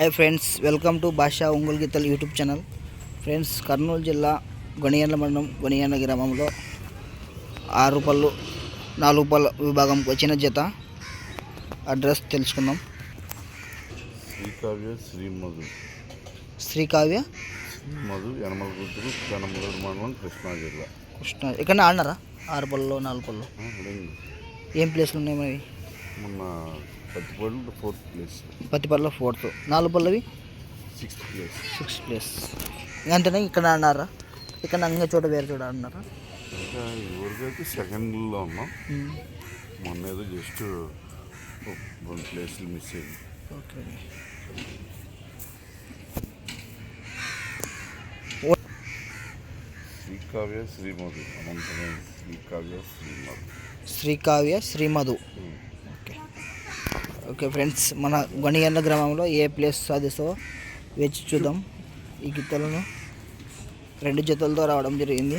Hi friends welcome to భాషా ఒంగోలు గీతలు YouTube channel friends Kurnool జిల్లా గొనియండ్ల మండలం గొనియండ్ల గ్రామంలో ఆరు పళ్ళు నాలుగు పళ్ళ విభాగంకి వచ్చిన జత అడ్రస్ తెలుసుకుందాం. శ్రీకావ్య శ్రీమధు శ్రీకావ్య? శ్రీమధు యనమల గుర్తులు కనమలూరు మండలం కృష్ణా జిల్లా. కృష్ణ ఇక్కడ ఆడినారా? ఆరు పళ్ళు నాలుగు పళ్ళు. ఏం ప్లేస్లు ఉన్నాయి మరి? మొన్న పత్తిపల్లి ఫోర్త్ ప్లేస్. పత్తి పళ్ళ ఫోర్త్. నాలుగు పళ్ళవి? Sixth place. Six place. అంతేనా ఇక్కడ ఆడినారా ఇక్కడ ఇంకా చోట వేరే చోట ఇవరకు అయితే సెకండ్లో ఉన్నాం. మొన్న ఏదో జస్ట్ రెండు ప్లేస్లు మిస్ అయింది ఓకే. శ్రీకావ్య శ్రీమధు. అనంతరం శ్రీకావ్య శ్రీమధు. శ్రీకావ్య శ్రీమధు. ఓకే ఫ్రెండ్స్ మన గొనిగండ్ల గ్రామంలో ఏ ప్లేస్ సాధిస్తావో వేచి చూద్దాం. ఈ గిత్తలను రెండు జతలతో రావడం జరిగింది.